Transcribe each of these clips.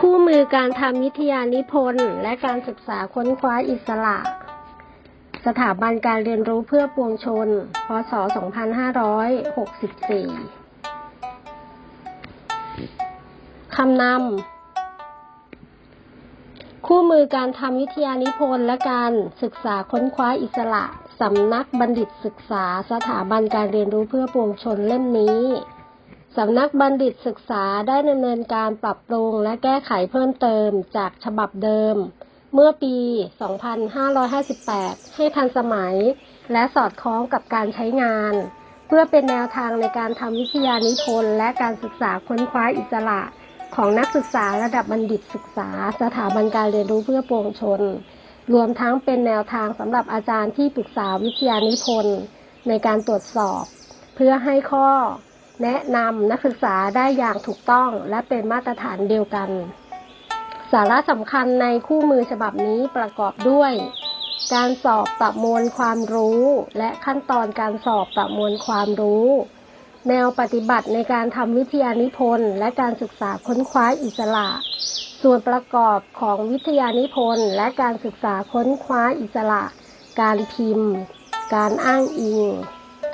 คู่มือการทำวิทยานิพนธ์และการศึกษาค้นคว้าอิสระ สถาบันการเรียนรู้เพื่อปวงชน พศ 2564 คำนำ คู่มือการทำวิทยานิพนธ์และการศึกษาค้นคว้าอิสระ สำนักบัณฑิตศึกษา สถาบันการเรียนรู้เพื่อปวงชนเล่มนี้ สำนักบัณฑิตศึกษาได้ดำเนินการปรับปรุงและแก้ไขเพิ่มเติมจากฉบับเดิม เมื่อปี 2558 ให้ทันสมัย และสอดคล้องกับการใช้งาน เพื่อเป็นแนวทางในการทำวิทยานิพนธ์และการศึกษาค้นคว้าอิสระ ของนักศึกษาระดับบัณฑิตศึกษา สถาบันการเรียนรู้เพื่อปวงชน รวมทั้งเป็นแนวทางสำหรับอาจารย์ที่ปรึกษาวิทยานิพนธ์ในการตรวจสอบ เพื่อให้ข้อ แนะนำนักศึกษาได้อย่างถูกต้องและเป็นมาตรฐานเดียวกัน สาระสำคัญในคู่มือฉบับนี้ประกอบด้วย การสอบประมวลความรู้ และขั้นตอนการสอบประมวลความรู้ แนวปฏิบัติในการทำวิทยานิพนธ์และการศึกษาค้นคว้าอิสระ ส่วนประกอบของวิทยานิพนธ์และการศึกษาค้นคว้าอิสระ การพิมพ์ การอ้างอิง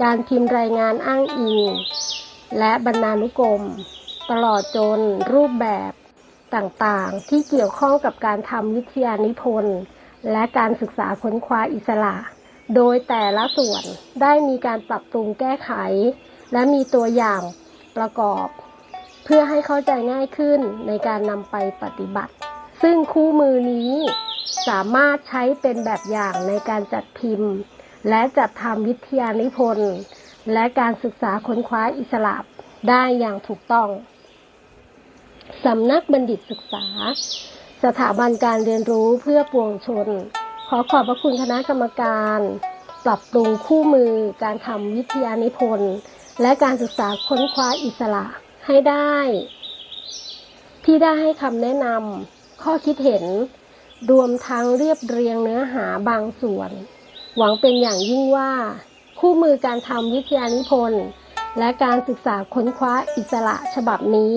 การพิมพ์รายงานอ้างอิง และบรรณานุกรม ตลอดจนรูปแบบต่างๆ ที่เกี่ยวข้องกับการทำวิทยานิพนธ์และการศึกษาค้นคว้าอิสระ โดยแต่ละส่วนได้มีการปรับปรุงแก้ไข และมีตัวอย่างประกอบ เพื่อให้เข้าใจง่ายขึ้นในการนำไปปฏิบัติ ซึ่งคู่มือนี้สามารถใช้เป็นแบบอย่างในการจัดพิมพ์ และจัดทำวิทยานิพนธ์ และการศึกษาค้นคว้าอิสระได้อย่างถูกต้อง สำนักบัณฑิตศึกษา สถาบันการเรียนรู้เพื่อปวงชน ขอขอบพระคุณคณะกรรมการ ปรับปรุงคู่มือ การทำวิทยานิพนธ์ และการศึกษาค้นคว้าอิสระให้ได้ ที่ได้ให้คำแนะนำข้อคิดเห็น รวมทั้งเรียบเรียงเนื้อหาบางส่วน หวังเป็นอย่างยิ่งว่า คู่มือการทำวิทยานิพนธ์และการศึกษาค้นคว้าอิสระฉบับนี้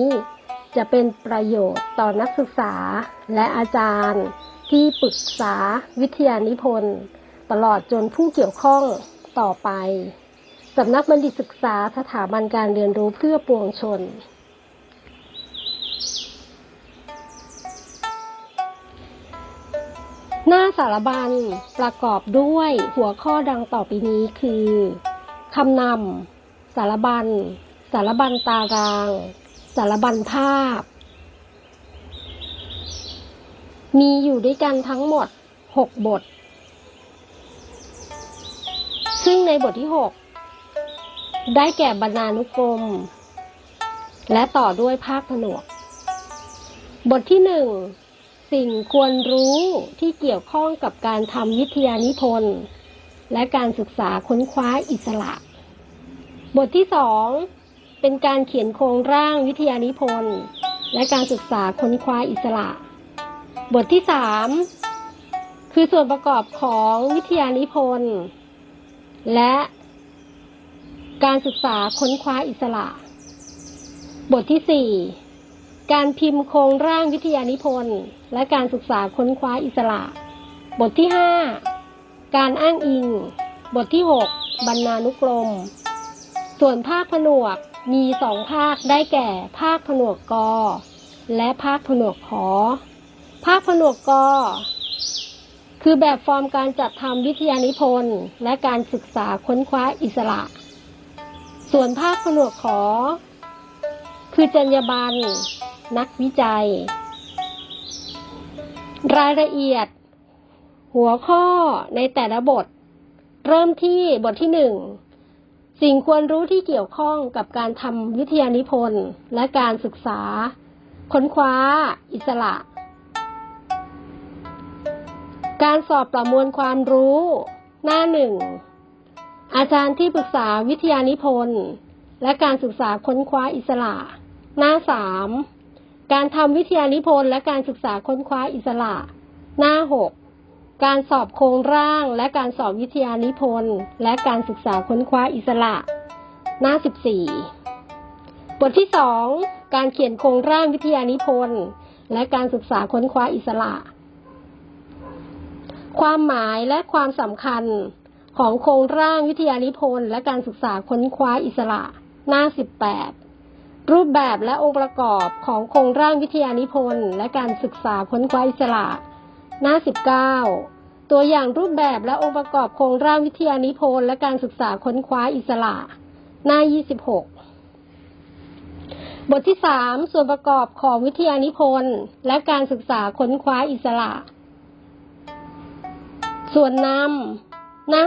จะเป็นประโยชน์ต่อนักศึกษาและอาจารย์ ที่ปรึกษาวิทยานิพนธ์ตลอดจนผู้เกี่ยวข้องต่อไปสำนักบัณฑิตศึกษาสถาบันการเรียนรู้เพื่อปวงชน หน้าสารบัญประกอบด้วยหัวข้อดังต่อไปนี้คือคำนำสารบัญ สารบัญตาราง สารบัญภาพ มีอยู่ด้วยกันทั้งหมด 6 บท ซึ่งในบทที่ 6 ได้แก่บรรณานุกรม และต่อด้วยภาคผนวก บทที่ 1 สิ่งควรรู้ที่เกี่ยวข้องกับการทำวิทยานิพนธ์และการศึกษาค้นคว้าอิสระ บทที่2เป็นการเขียนโครงร่างวิทยานิพนธ์และการศึกษาค้นคว้าอิสระ บทที่3คือส่วนประกอบของวิทยานิพนธ์และการศึกษาค้นคว้าอิสระ บทที่4การพิมพ์โครงร่างวิทยานิพนธ์ และการศึกษาค้นคว้าอิสระ บทที่ 5 การอ้างอิง บทที่ 6 บรรณานุกรม ส่วนภาคผนวกมีสองภาคได้แก่ภาคผนวกกและภาคผนวกขอ ภาคผนวกกคือแบบฟอร์มการจัดทำวิทยานิพนธ์และการศึกษาค้นคว้าอิสระ ส่วนภาคผนวกขอ คือจรรยาบรรณนักวิจัย รายละเอียด หัวข้อในแต่ละบท เริ่มที่บทที่หนึ่งสิ่งควรรู้ที่เกี่ยวข้องกับการทำวิทยานิพนธ์และการศึกษา ค้นคว้า อิสระ การสอบประมวลความรู้ หน้าหนึ่งอาจารย์ที่ปรึกษาวิทยานิพนธ์และการศึกษาค้นคว้าอิสระ หน้าสาม การทำวิทยานิพนธ์และการศึกษาค้นคว้าอิสระ หน้าหการสอบโครงร่างและการสอบวิทยานิพนธ์และการศึกษาค้นคว้าอิสระ หน้าสิบทที่สองการเขียนโครงร่างวิทยานิพนธ์และการศึกษาค้นคว้าอิสระ ความหมายและความสำคัญของโครงร่างวิทยานิพนธ์และการศึกษาค้นคว้าอิสระ หน้า 18 รูปแบบและองค์ประกอบของโครงร่างวิทยานิพนธ์และการศึกษาค้นคว้าอิสระ หน้า 19 ตัวอย่างรูปแบบและองค์ประกอบโครงร่างวิทยานิพนธ์และการศึกษาค้นคว้าอิสระ หน้า 26 บทที่ 3 ส่วนประกอบของวิทยานิพนธ์และการศึกษาค้นคว้าอิสระ ส่วนนำหน้า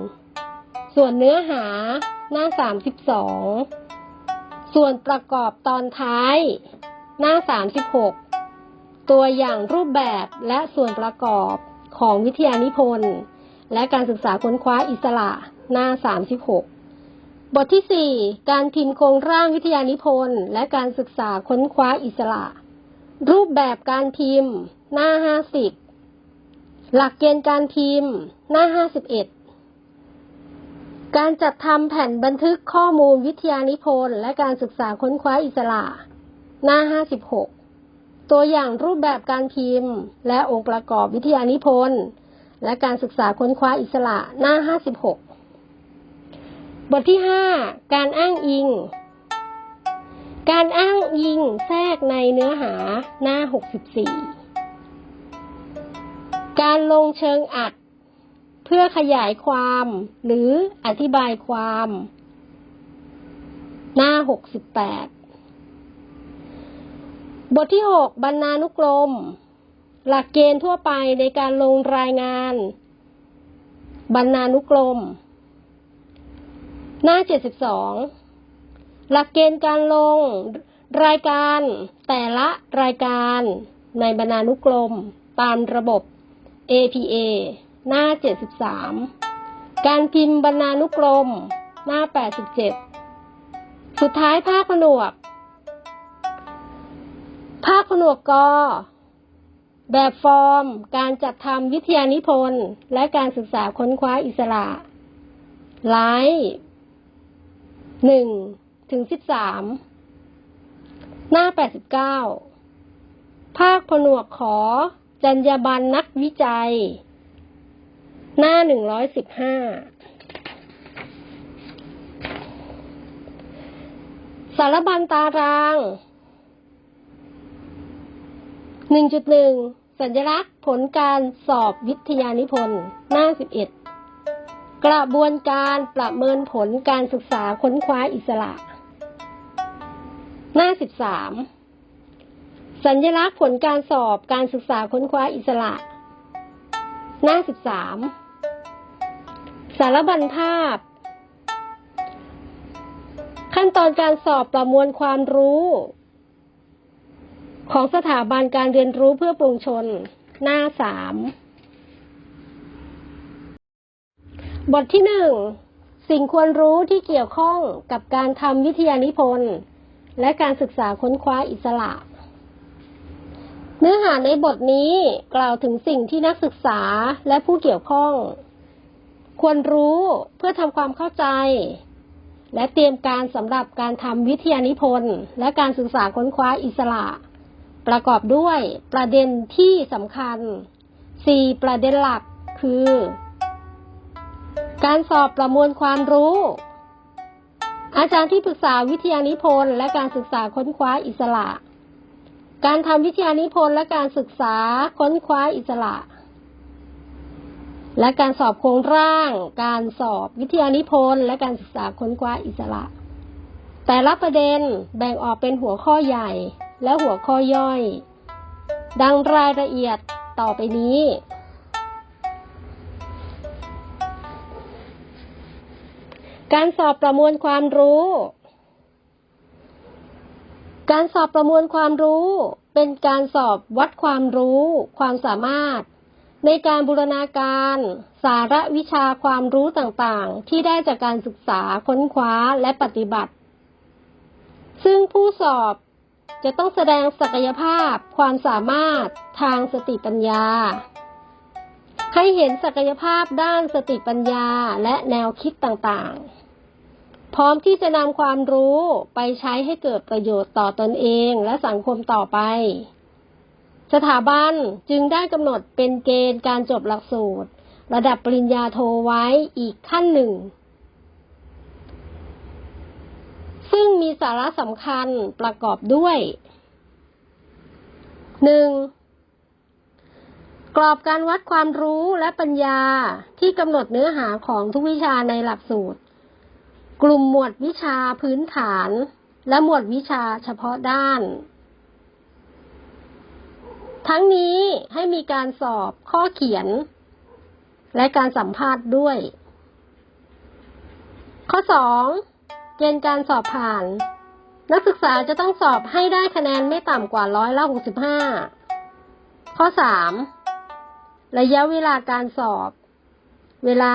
31 ส่วนเนื้อหาหน้า 32 ส่วนประกอบตอนท้าย หน้า 36 ตัวอย่างรูปแบบและส่วนประกอบของวิทยานิพนธ์ และการศึกษาค้นคว้าอิสระหน้า 36 บทที่ 4 การพิมพ์โครงร่างวิทยานิพนธ์ และการศึกษาค้นคว้าอิสระ รูปแบบการพิมพ์ หน้า 50 หลักเกณฑ์การพิมพ์ หน้า 51 การจัดทำแผ่นบันทึกข้อมูลวิทยานิพนธ์และการศึกษาค้นคว้าอิสระ หน้า 56 ตัวอย่างรูปแบบการพิมพ์ และองค์ประกอบวิทยานิพนธ์และการศึกษาค้นคว้าอิสระ หน้า 56 บทที่ 5 การอ้างอิง การอ้างอิงแทรกในเนื้อหาหน้า 64 การลงเชิงอัด พื่อขยายความ หรืออธิบายความ หน้า 68 บทที่ 6 บรรณานุกรม หลักเกณฑ์ทั่วไปในการลงรายงาน บรรณานุกรม หน้า 72 หลักเกณฑ์การลงรายการแต่ละรายการในบรรณานุกรม ตามระบบ APA หน้า 73 การพิมพ์บรรณานุกรม หน้า 87 สุดท้ายภาคผนวก ภาคผนวกกแบบฟอร์ม การจัดทำวิทยานิพนธ์ และการศึกษาค้นคว้าอิสระ ไลฟ์หนึ่งถึงสิบสามหน้าแปดสิบเก้าภาคผนวกขอจรรยาบรรณนักวิจัย หน้าหนึ่งร้อยสิบห้าสารบัญตารางหนึ่งจุดหนึ่งสัญลักษณ์ผลการสอบวิทยานิพนธ์หน้าสิบเอ็ดกระบวนการประเมินผลการศึกษาค้นคว้าอิสระ หน้า13สัญลักษณ์ผลการสอบการศึกษาค้นคว้าอิสระ หน้า13สามารบัญภาพ ขั้นตอนการสอบประมวลความรู้ ของสถาบันการเรียนรู้เพื่อปวงชน หน้า3บทที่หนึ่งสิ่งควรรู้ที่เกี่ยวข้องกับการทำวิทยานิพนธ์และการศึกษาค้นคว้าอิสระ เนื้อหาในบทนี้กล่าวถึงสิ่งที่นักศึกษาและผู้เกี่ยวข้อง ควรรู้เพื่อทำความเข้าใจ และเตรียมการสำหรับการทำวิทยานิพนธ์และการศึกษาค้นคว้าอิสระ ประกอบด้วยประเด็นที่สำคัญ 4 ประเด็นหลักคือ การสอบประมวลความรู้ อาจารย์ที่ปรึกษาวิทยานิพนธ์และการศึกษาค้นคว้าอิสระ การทำวิทยานิพนธ์และการศึกษาค้นคว้าอิสระ และการสอบโครงร่าง การสอบวิทยานิพนธ์ และการศึกษาค้นคว้าอิสระ แต่ละประเด็นแบ่งออกเป็นหัวข้อใหญ่และหัวข้อย่อย ดังรายละเอียดต่อไปนี้ การสอบประมวลความรู้ การสอบประมวลความรู้ เป็นการสอบวัดความรู้ ความสามารถ ในการบูรณาการ สาระวิชาความรู้ต่างๆ ที่ได้จากการศึกษาค้นคว้าและปฏิบัติ ซึ่งผู้สอบจะต้องแสดงศักยภาพความสามารถทางสติปัญญา ให้เห็นศักยภาพด้านสติปัญญาและแนวคิดต่างๆ พร้อมที่จะนำความรู้ไปใช้ให้เกิดประโยชน์ต่อตอนเองและสังคมต่อไป สถาบันจึงได้กำหนดเป็นเกณฑ์การจบหลักสูตร ระดับปริญญาโทไว้อีกขั้นหนึ่ง ซึ่งมีสาระสำคัญประกอบด้วย 1. กรอบการวัดความรู้และปัญญาที่กำหนดเนื้อหาของทุกวิชาในหลักสูตร กลุ่มหมวดวิชาพื้นฐาน และหมวดวิชาเฉพาะด้าน ทั้งนี้ให้มีการสอบข้อเขียน และการสัมภาษณ์ด้วย ข้อ 2. เกณฑ์การสอบผ่าน นักศึกษาจะต้องสอบให้ได้คะแนนไม่ต่ำกว่าร้อยละ65 ข้อ 3. ระยะเวลาการสอบ เวลา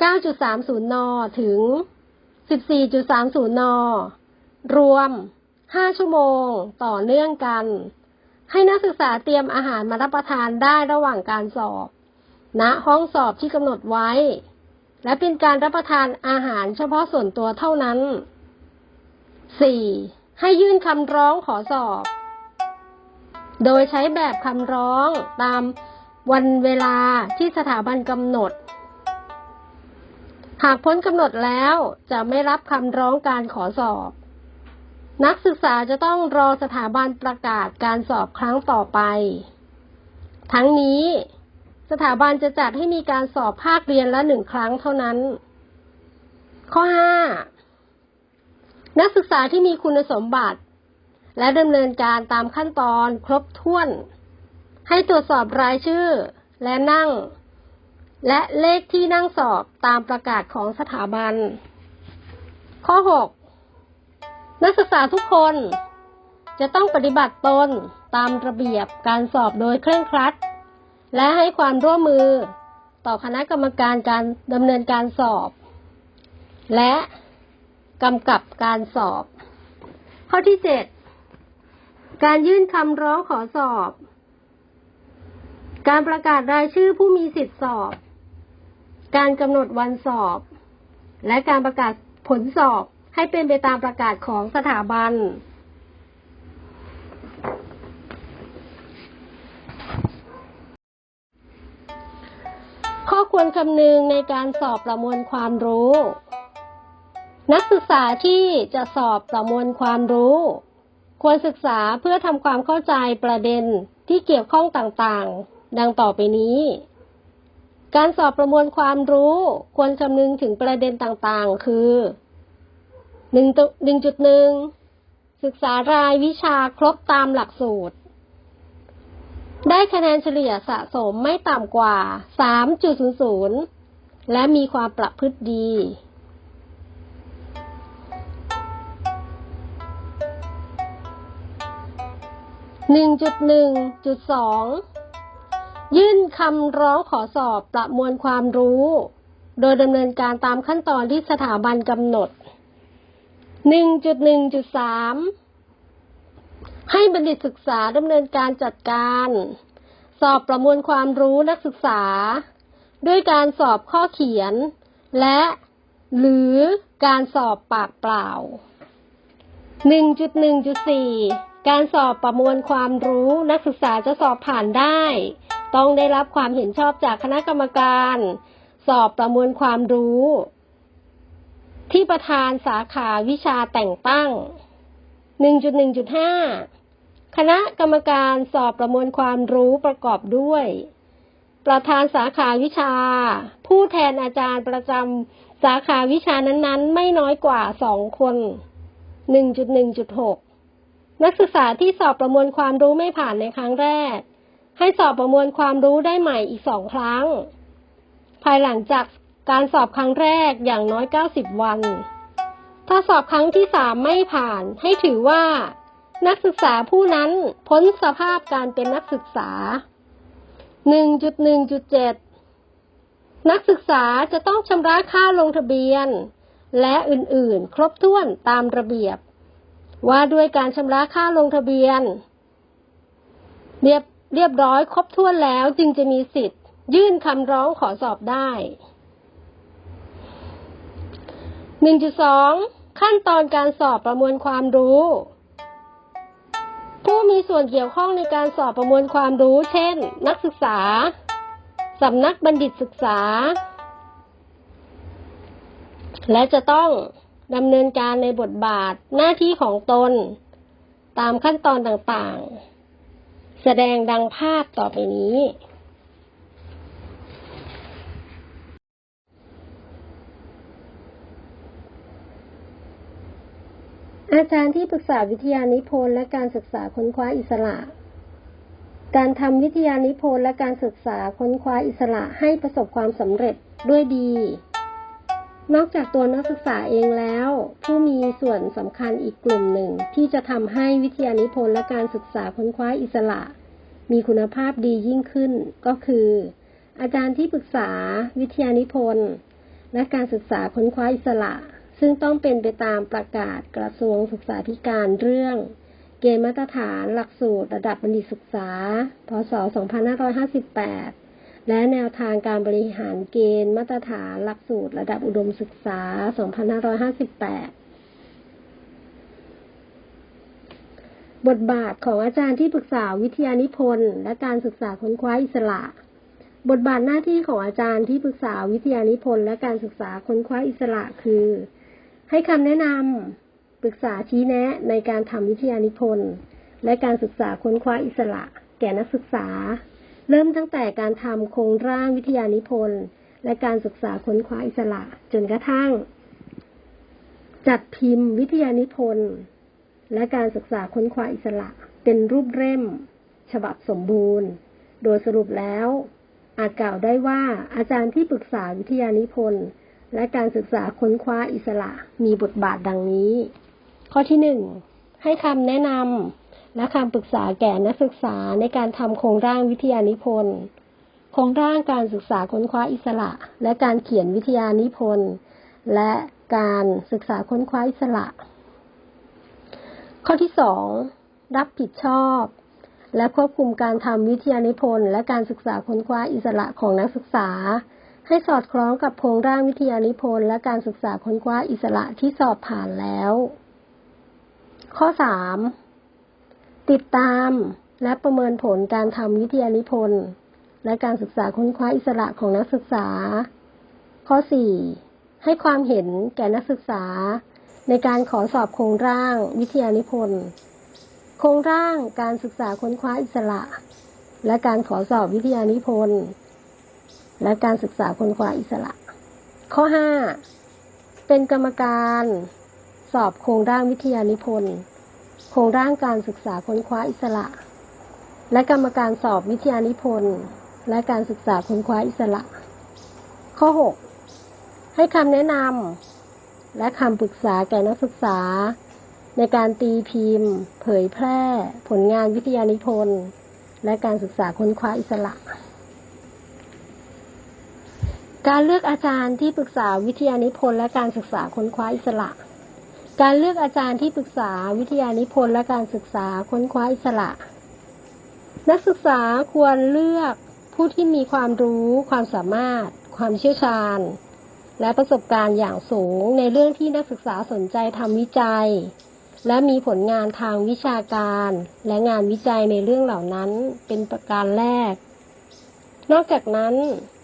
9.30 น ถึง 14.30 น รวม 5 ชั่วโมงต่อเนื่องกัน ให้นักศึกษาเตรียมอาหารมารับประทานได้ระหว่างการสอบณห้องสอบที่กำหนดไว้ และเป็นการรับประทานอาหารเฉพาะส่วนตัวเท่านั้น 4. ให้ยื่นคำร้องขอสอบ โดยใช้แบบคำร้องตามวันเวลาที่สถาบันกำหนด หากพ้นกำหนดแล้วจะไม่รับคำร้องการขอสอบ นักศึกษาจะต้องรอสถาบันประกาศการสอบครั้งต่อไป ทั้งนี้สถาบันจะจัดให้มีการสอบภาคเรียนละหนึ่งครั้งเท่านั้น ข้อ 5 นักศึกษาที่มีคุณสมบัติ และดำเนินการตามขั้นตอนครบถ้วน ให้ตรวจสอบรายชื่อและนั่ง และเลขที่นั่งสอบตามประกาศของสถาบัน ข้อ 6 นักศึกษาทุกคนจะต้องปฏิบัติตนตามระเบียบการสอบโดยเคร่งครัด และให้ความร่วมมือต่อคณะกรรมการการดำเนินการสอบ และกำกับการสอบ ข้อที่ 7 การยื่นคำร้องขอสอบ การประกาศรายชื่อผู้มีสิทธิสอบ การกำหนดวันสอบ และการประกาศผลสอบ ให้เป็นไปตามประกาศของสถาบัน ข้อควรคำนึงในการสอบประมวลความรู้ นักศึกษาที่จะสอบประมวลความรู้ ควรศึกษาเพื่อทำความเข้าใจประเด็นที่เกี่ยวข้องต่างๆ ดังต่อไปนี้ การสอบประมวลความรู้ ควรคำนึงถึงประเด็นต่างๆ คือ 1.1ศึกษารายวิชาครบตามหลักสูตร ได้คะแนนเฉลี่ยสะสมไม่ต่ำกว่า 3.00 และมีความประพฤติดี1.1.2ยื่นคำร้องขอสอบประมวลความรู้ โดยดำเนินการตามขั้นตอนที่สถาบันกำหนด 1.1.3 ให้บัณฑิตศึกษาดำเนินการจัดการ สอบประมวลความรู้นักศึกษา ด้วยการสอบข้อเขียน และหรือการสอบปากเปล่า 1.1.4 การสอบประมวลความรู้นักศึกษาจะสอบผ่านได้ ต้องได้รับความเห็นชอบจากคณะกรรมการ สอบประมวลความรู้ ที่ประธานสาขาวิชาแต่งตั้ง 1.1.5 คณะกรรมการสอบประมวลความรู้ประกอบด้วย ประธานสาขาวิชา ผู้แทนอาจารย์ประจำสาขาวิชานั้นๆ ไม่น้อยกว่าสองคน 1.1.6 นักศึกษาที่สอบประมวลความรู้ไม่ผ่านในครั้งแรก ให้สอบประมวลความรู้ได้ใหม่อีกสองครั้ง ภายหลังจาก การสอบครั้งแรกอย่างน้อย 90 วัน ถ้าสอบครั้งที่สามไม่ผ่านให้ถือว่า นักศึกษาผู้นั้นพ้นสภาพการเป็นนักศึกษา 1.1.7 นักศึกษาจะต้องชำระค่าลงทะเบียน และอื่นๆ ครบถ้วนตามระเบียบ ว่าด้วยการชำระค่าลงทะเบียน เรียบเรียบร้อยครบถ้วนแล้วจึงจะมีสิทธิ์ ยื่นคำร้องขอสอบได้ 1.2 ขั้นตอนการสอบประมวลความรู้ ผู้มีส่วนเกี่ยวข้องในการสอบประมวลความรู้ เช่น นักศึกษา สำนักบัณฑิตศึกษา และจะต้องดำเนินการในบทบาทหน้าที่ของตน ตามขั้นตอนต่างๆ แสดงดังภาพต่อไปนี้ อาจารย์ที่ปรึกษาวิทยานิพนธ์และการศึกษาค้นคว้าอิสระ การทำวิทยานิพนธ์และการศึกษาค้นคว้าอิสระให้ประสบความสำเร็จด้วยดี นอกจากตัวนักศึกษาเองแล้ว ผู้มีส่วนสำคัญอีกกลุ่มหนึ่ง ที่จะทำให้วิทยานิพนธ์และการศึกษาค้นคว้าอิสระ มีคุณภาพดียิ่งขึ้น ก็คือ อาจารย์ที่ปรึกษาวิทยานิพนธ์และการศึกษาค้นคว้าอิสระ ซึ่งต้องเป็นไปตามประกาศกระทรวงศึกษาธิการเรื่อง เกณฑ์มาตรฐานหลักสูตรระดับบัณฑิตศึกษา พศ 2558 และแนวทางการบริหารเกณฑ์มาตรฐานหลักสูตรระดับอุดมศึกษา 2558บทบาทของอาจารย์ที่ปรึกษาวิทยานิพนธ์และการศึกษาค้นคว้าอิสระ บทบาทหน้าที่ของอาจารย์ที่ปรึกษาวิทยานิพนธ์และการศึกษาค้นคว้าอิสระ คือ ให้คำแนะนำปรึกษาชี้แนะในการทำวิทยานิพนธ์ และการศึกษาค้นคว้าอิสระ แก่นักศึกษา เริ่มตั้งแต่การทำโครงร่างวิทยานิพนธ์ และการศึกษาค้นคว้าอิสระ จนกระทั่ง จัดพิมพ์วิทยานิพนธ์ และการศึกษาค้นคว้าอิสระ เป็นรูปเล่ม ฉบับสมบูรณ์ โดยสรุปแล้วอาจกล่าวได้ว่าอาจารย์ที่ปรึกษาวิทยานิพนธ์ และการศึกษาค้นคว้าอิสระมีบทบาทดังนี้ ข้อที่หนึ่งให้คำแนะนำและคำปรึกษาแก่นักศึกษาในการทำโครงร่างวิทยานิพนธ์โครงร่างการศึกษาค้นคว้าอิสระ และการเขียนวิทยานิพนธ์และการศึกษาค้นคว้าอิสระ ข้อที่สองรับผิดชอบ และควบคุมการทำวิทยานิพนธ์และการศึกษาค้นคว้าอิสระของนักศึกษา ให้สอดคล้องกับโครงร่างวิทยานิพนธ์และการศึกษาค้นคว้าอิสระที่สอบผ่านแล้ว ข้อสามติดตามและประเมินผลการทำวิทยานิพนธ์และการศึกษาค้นคว้าอิสระของนักศึกษา ข้อสี่ให้ความเห็นแก่นักศึกษา ในการขอสอบโครงร่างวิทยานิพนธ์โครงร่างการศึกษาค้นคว้าอิสระ และการขอสอบวิทยานิพนธ์ และการศึกษาค้นคว้าอิสระ ข้อ 5 เป็นกรรมการ สอบโครงร่างวิทยานิพนธ์โครงร่างการศึกษาค้นคว้าอิสระ และกรรมการสอบวิทยานิพนธ์และการศึกษาค้นคว้าอิสระ ข้อ 6 ให้คำแนะนำและคำปรึกษาแก่นักศึกษา ในการตีพิมพ์ เผยแพร่ ผลงานวิทยานิพนธ์และการศึกษาค้นคว้าอิสระ การเลือกอาจารย์ที่ปรึกษาวิทยานิพนธ์และการศึกษาค้นคว้าอิสระ การเลือกอาจารย์ที่ปรึกษาวิทยานิพนธ์และการศึกษาค้นคว้าอิสระ นักศึกษาควรเลือกผู้ที่มีความรู้ ความสามารถ ความเชี่ยวชาญ และประสบการณ์อย่างสูงในเรื่องที่นักศึกษาสนใจทำวิจัย และมีผลงานทางวิชาการ และงานวิจัยในเรื่องเหล่านั้นเป็นประการแรก นอกจากนั้น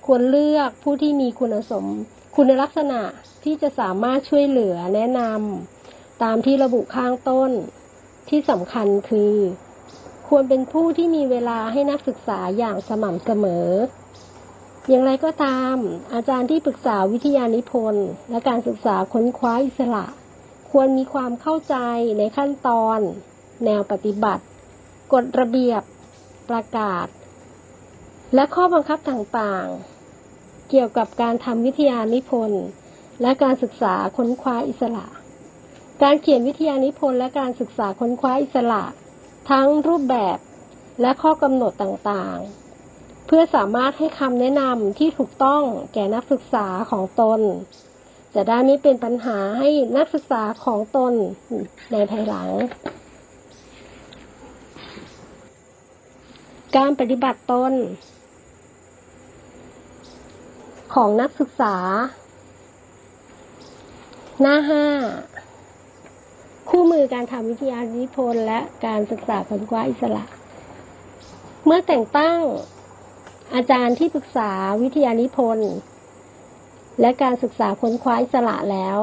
ควรเลือกผู้ที่มีคุณสม คุณลักษณะที่จะสามารถช่วยเหลือแนะนำตามที่ระบุข้างต้น ที่สำคัญคือ ควรเป็นผู้ที่มีเวลาให้นักศึกษาอย่างสม่ำเสมอ อย่างไรก็ตาม อาจารย์ที่ปรึกษาวิทยานิพนธ์ และการศึกษาค้นคว้าอิสระ ควรมีความเข้าใจในขั้นตอน แนวปฏิบัติ กฎระเบียบ ประกาศและข้อบังคับต่างๆ เกี่ยวกับการทำวิทยานิพนธ์และการศึกษาค้นคว้าอิสระ การเขียนวิทยานิพนธ์และการศึกษาค้นคว้าอิสระ ทั้งรูปแบบและข้อกำหนดต่างๆ เพื่อสามารถให้คำแนะนำที่ถูกต้องแก่นักศึกษาของตน จะได้ไม่เป็นปัญหาให้นักศึกษาของตนในภายหลัง การปฏิบัติตน ของนักศึกษา หน้าห้าคู่มือการทำวิทยานิพนธ์และการศึกษาค้นคว้าอิสระ เมื่อแต่งตั้งอาจารย์ที่ปรึกษาวิทยานิพนธ์และการศึกษาค้นคว้าอิสระแล้ว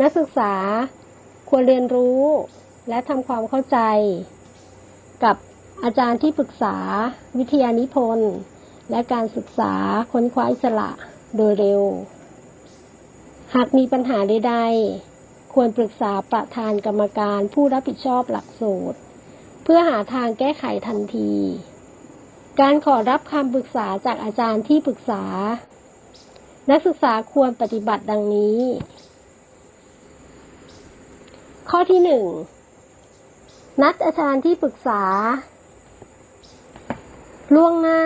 นักศึกษาควรเรียนรู้และทำความเข้าใจ กับอาจารย์ที่ปรึกษาวิทยานิพนธ์ และการศึกษาค้นคว้าอิสระโดยเร็ว หากมีปัญหาใดๆ ควรปรึกษาประธานกรรมการผู้รับผิดชอบหลักสูตร เพื่อหาทางแก้ไขทันที การขอรับคำปรึกษาจากอาจารย์ที่ปรึกษา นักศึกษาควรปฏิบัติดังนี้ ข้อที่หนึ่งนัดอาจารย์ที่ปรึกษา ล่วงหน้า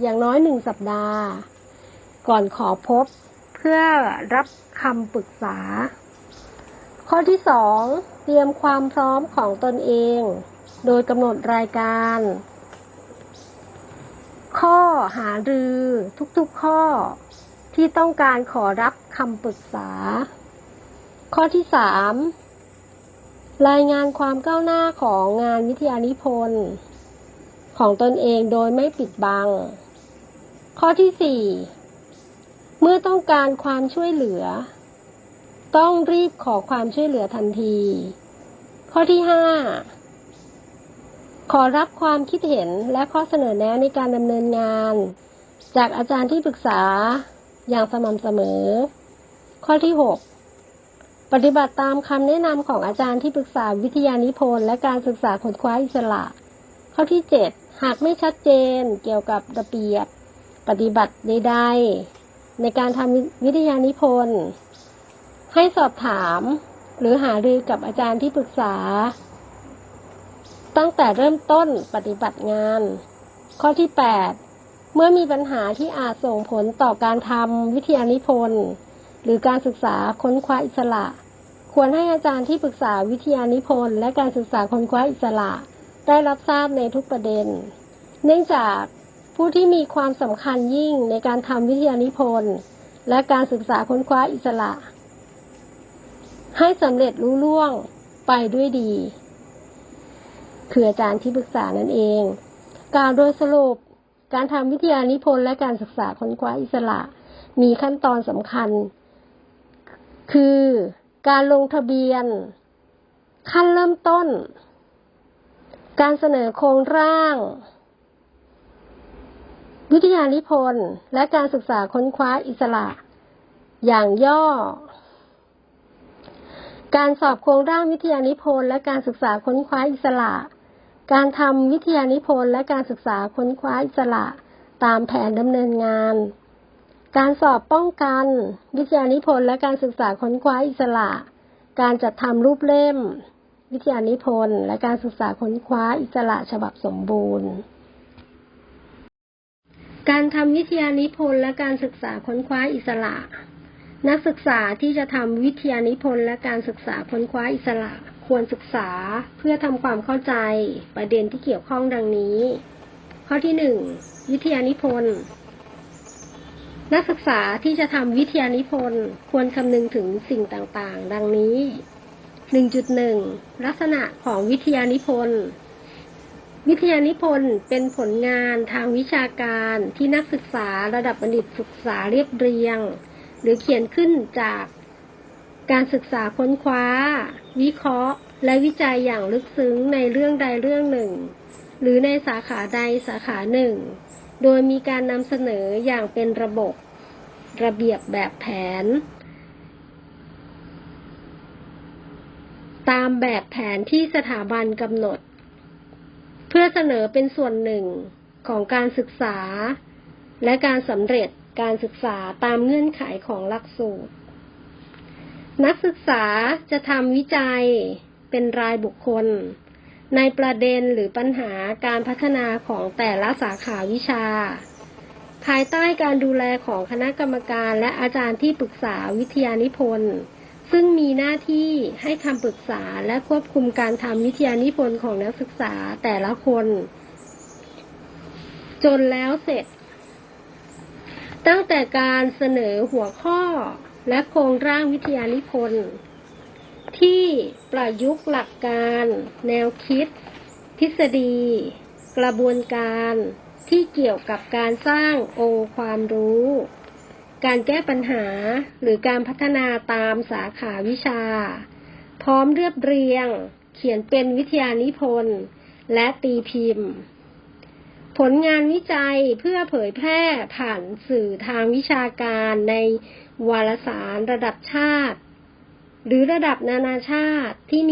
อย่างน้อยหนึ่งสัปดาห์ ก่อนขอพบเพื่อรับคำปรึกษา ข้อที่สองเตรียมความพร้อมของตนเอง โดยกำหนดรายการ ข้อหารือทุกๆข้อที่ต้องการขอรับคำปรึกษา ข้อที่สามรายงานความก้าวหน้าของงานวิทยานิพนธ์ของตนเองโดยไม่ปิดบัง ข้อที่สี่เมื่อต้องการความช่วยเหลือ ต้องรีบขอความช่วยเหลือทันที ข้อที่ห้าขอรับความคิดเห็นและข้อเสนอแนะในการดำเนินงาน จากอาจารย์ที่ปรึกษาอย่างสม่ำเสมอ ข้อที่หกปฏิบัติตามคำแนะนำของอาจารย์ที่ปรึกษาวิทยานิพนธ์และการศึกษาค้นคว้าอิสระ ข้อที่เจ็ดหากไม่ชัดเจนเกี่ยวกับระเบียบ ปฏิบัติใดๆในการทำวิทยานิพนธ์ ให้สอบถาม หรือหารือกับอาจารย์ที่ปรึกษา ตั้งแต่เริ่มต้นปฏิบัติงาน ข้อที่ 8 เมื่อมีปัญหาที่อาจส่งผลต่อการทำวิทยานิพนธ์ หรือการศึกษาค้นคว้าอิสระ ควรให้อาจารย์ที่ปรึกษาวิทยานิพนธ์และการศึกษาค้นคว้าอิสระ ได้รับทราบในทุกประเด็น เนื่องจาก ผู้ที่มีความสำคัญยิ่งในการทำวิทยานิพนธ์และการศึกษาค้นคว้าอิสระ ให้สำเร็จรุ่ล่วงไปด้วยดี คืออาจารย์ที่ปรึกษานั่นเอง กาวโดยสรุปการทำวิทยานิพนธ์และการศึกษาค้นคว้าอิสระ มีขั้นตอนสำคัญ คือการลงทะเบียน ขั้นเริ่มต้น การเสนอโครงร่าง วิทยานิพนธ์ และการศึกษาค้นคว้าอิสระ อย่างย่อ การสอบโครงร่างวิทยานิพนธ์และการศึกษาค้นคว้าอิสระ การทำวิทยานิพนธ์และการศึกษาค้นคว้าอิสระ ตามแผนดำเนินงาน การสอบป้องกัน วิทยานิพนธ์และการศึกษาค้นคว้าอิสระ การจัดทำรูปเล่ม วิทยานิพนธ์และการศึกษาค้นคว้าอิสระฉบับสมบูรณ์ การทำวิทยานิพนธ์และการศึกษาค้นคว้าอิสระ นักศึกษาที่จะทำวิทยานิพนธ์และการศึกษาค้นคว้าอิสระ ควรศึกษาเพื่อทำความเข้าใจประเด็นที่เกี่ยวข้องดังนี้ ข้อที่หนึ่งวิทยานิพนธ์นักศึกษาที่จะทำวิทยานิพนธ์ควรคำนึงถึงสิ่งต่างๆ ดังนี้ 1.1 ลักษณะของวิทยานิพนธ์ วิทยานิพนธ์เป็นผลงานทางวิชาการที่นักศึกษาระดับบัณฑิตศึกษาเรียบเรียง หรือเขียนขึ้นจากการศึกษาค้นคว้า วิเคราะห์ และวิจัยอย่างลึกซึ้งในเรื่องใดเรื่องหนึ่ง หรือในสาขาใดสาขาหนึ่ง โดยมีการนำเสนออย่างเป็นระบบ ระเบียบแบบแผน ตามแบบแผนที่สถาบันกำหนด เพื่อเสนอเป็นส่วนหนึ่งของการศึกษา และการสำเร็จการศึกษาตามเงื่อนไขของหลักสูตร นักศึกษาจะทำวิจัยเป็นรายบุคคล ในประเด็นหรือปัญหาการพัฒนาของแต่ละสาขาวิชา ภายใต้การดูแลของคณะกรรมการและอาจารย์ที่ปรึกษาวิทยานิพนธ์ ซึ่งมีหน้าที่ให้คำปรึกษาและควบคุมการทำวิทยานิพนธ์ของนักศึกษาแต่ละคน จนแล้วเสร็จ ตั้งแต่การเสนอหัวข้อและโครงร่างวิทยานิพนธ์ที่ประยุกต์หลักการ แนวคิด ทฤษฎี กระบวนการที่เกี่ยวกับการสร้างองค์ความรู้ การแก้ปัญหาหรือการพัฒนาตามสาขาวิชา พร้อมเรียบเรียง เขียนเป็นวิทยานิพนธ์และตีพิมพ์ ผลงานวิจัยเพื่อเผยแพร่ผ่านสื่อทางวิชาการในวารสารระดับชาติ หรือระดับนานาชาติที่มี